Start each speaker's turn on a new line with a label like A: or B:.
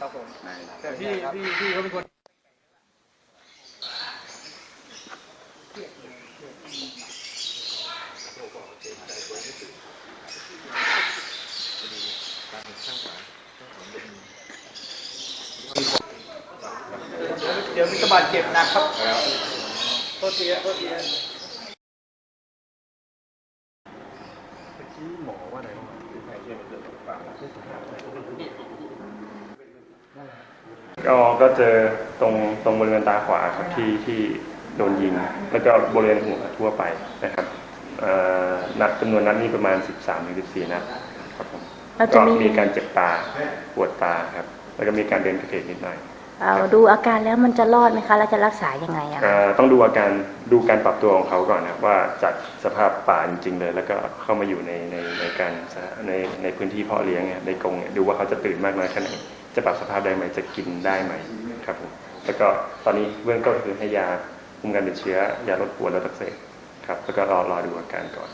A: ครับผมแต่พี่พี่พี่เขาเป็นคนเดี๋ยวมีกระบาดเจ็บนักครับโทษทีโทษที ฮะ
B: ก็ก็เจอตรงตรงบริเวณตาขวาครับที่ที่โดนยิง แล้วก็บริเวณหัวทั่วไปนะครับเอ่อนัดจำนวนนัดนี่ประมาณ 13ถึง14 นัดครับผม
C: เราจะ
B: ก็
C: มี
B: มีการเจ็บตาปวดตาครับ แล้วก็มีการเดินกระเพกนิดหน่อย
C: เอา ดูอาการแล้วมันจะรอดไหมคะ แล้วจะรักษายังไงอะ
B: ต้องดูอาการดูการปรับตัวของเขาก่อนนะว่าจากสภาพป่าจริงๆเลย แล้วก็เข้ามาอยู่ในในในการในในพื้นที่เพาะเลี้ยงเนี่ยในกรงเนี่ยดูว่าเขาจะตื่นมากน้อยแค่ไหนจะปรับสภาพได้ไหมจะกินได้ไหมครับผมแล้วก็ตอนนี้เบื้องต้นคือให้ยาคุมการติดเชื้อยาลดปวดลดอักเสบครับแล้วก็รอรอดูอาการก่อน